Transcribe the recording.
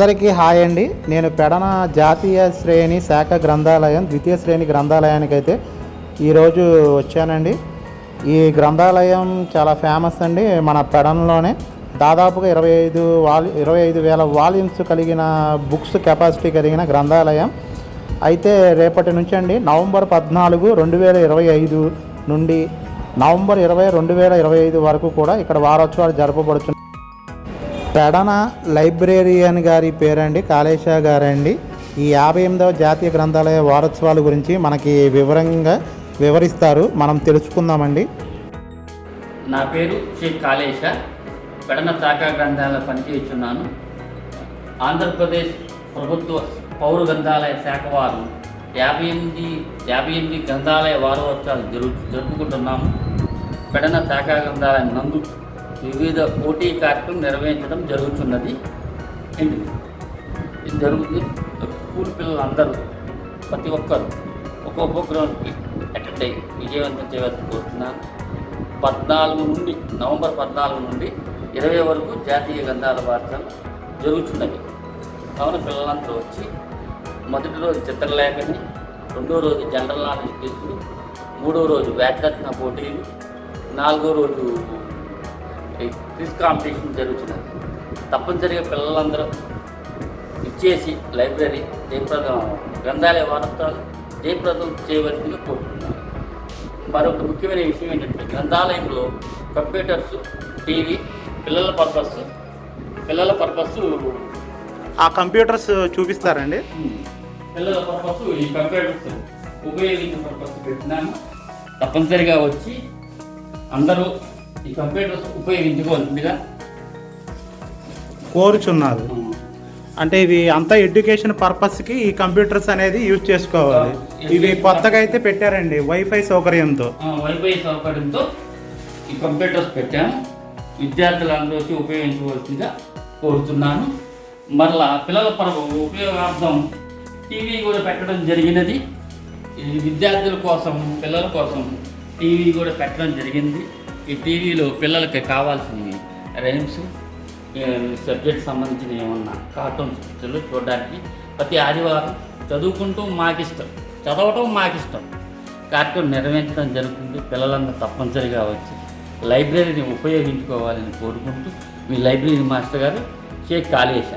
అందరికీ హాయ్ అండి. నేను పెడన జాతీయ శ్రేణి శాఖ గ్రంథాలయం ద్వితీయ శ్రేణి గ్రంథాలయానికి అయితే ఈరోజు వచ్చానండి. ఈ గ్రంథాలయం చాలా ఫేమస్ అండి. మన పెడనలోనే దాదాపుగా ఇరవై ఐదు వాల్ ఇరవై ఐదు వేల వాల్యూమ్స్ కలిగిన బుక్స్ కెపాసిటీ కలిగిన గ్రంథాలయం. అయితే రేపటి నుంచి అండి నవంబర్ పద్నాలుగు రెండు వేల ఇరవై ఐదు నుండి నవంబర్ ఇరవై రెండు వేల ఇరవై ఐదు వరకు కూడా ఇక్కడ వారోత్సవాలు జరపబడుతున్నాయి. పెడన లైబ్రేరియన్ గారి పేరండి కాళేశ గారండి. ఈ యాభై ఎనిమిదవ జాతీయ గ్రంథాలయ వారోత్సవాల గురించి మనకి వివరంగా వివరిస్తారు. మనం తెలుసుకుందామండి. నా పేరు షేక్ కాళేశ. పెడన శాఖా గ్రంథాలయ పనిచేస్తున్నాను ఆంధ్రప్రదేశ్ ప్రభుత్వ పౌర గ్రంథాలయ శాఖ వారు యాభై ఎనిమిది యాభై ఎనిమిది గ్రంథాలయ వారోత్సవాలు జరుపు జరుపుకుంటున్నాము. పెడన శాఖ గ్రంథాలయం నందు వివిధ పోటీ కార్యక్రమం నిర్వహించడం జరుగుతున్నది. ఇది జరుగుతుంది. స్కూల్ పిల్లలందరూ ప్రతి ఒక్కరు ఒక్కో ప్రోగ్రామ్కి అటెండ్ అయ్యి విజయవంతం చేయవలసి కోరుతున్నాను. పద్నాలుగు నుండి నవంబర్ పద్నాలుగు నుండి ఇరవై వరకు జాతీయ గ్రంథాల వార్తలు జరుగుతున్నవి. కావున పిల్లలందరూ వచ్చి మొదటి రోజు చిత్రలేఖని రెండో రోజు జనరల్ నాలెడ్జ్ క్విజ్లు మూడో రోజు వ్యాకరత్న పోటీలు నాలుగో రోజు క్విజ్ కాంపిటీషన్ జరుగుతున్నది తప్పనిసరిగా పిల్లలందరూ ఇచ్చేసి లైబ్రరీ జయప్రదం గ్రంథాలయ వార్తలు జయప్రదం చేయవలసిందిగా కోరుతున్నాను మరొక ముఖ్యమైన విషయం ఏంటంటే గ్రంథాలయంలో కంప్యూటర్స్ టీవీ పిల్లల పర్పస్ పిల్లల పర్పస్ ఆ కంప్యూటర్స్ చూపిస్తారండి. పిల్లల పర్పస్ ఈ కంప్యూటర్స్ ఉపయోగించే పర్పస్ పెట్టినాను తప్పనిసరిగా వచ్చి అందరూ ఈ కంప్యూటర్స్ ఉపయోగించుకోవాల్సిందిగా కోరుచున్నారు. అంటే ఇవి అంతా ఎడ్యుకేషన్ పర్పస్కి ఈ కంప్యూటర్స్ అనేది యూజ్ చేసుకోవాలి. ఇవి కొత్తగా అయితే పెట్టారండి వైఫై సౌకర్యంతో. వైఫై సౌకర్యంతో ఈ కంప్యూటర్స్ పెట్టాను విద్యార్థులందరూ వచ్చి ఉపయోగించవలసిందిగా కోరుతున్నాను మరలా పిల్లల పరమ ఉపయోగార్థం టీవీ కూడా పెట్టడం జరిగినది. విద్యార్థుల కోసం పిల్లల కోసం టీవీ కూడా పెట్టడం జరిగింది. ఈ టీవీలో పిల్లలకి కావాల్సినవి. రైమ్స్ సబ్జెక్ట్ సంబంధించిన ఏమన్నా కార్టూన్స్ పిక్చర్లు చూడడానికి ప్రతి ఆదివారం చదువుకుంటూ మాకిష్టం. చదవటం మాకిష్టం. కార్యక్రమం నిర్వహించడం జరుగుతుంది. పిల్లలందరూ తప్పనిసరిగా వచ్చి లైబ్రరీని ఉపయోగించుకోవాలని కోరుకుంటూ మీ లైబ్రరీ మాస్టర్ గారు షేక్ కాళేశ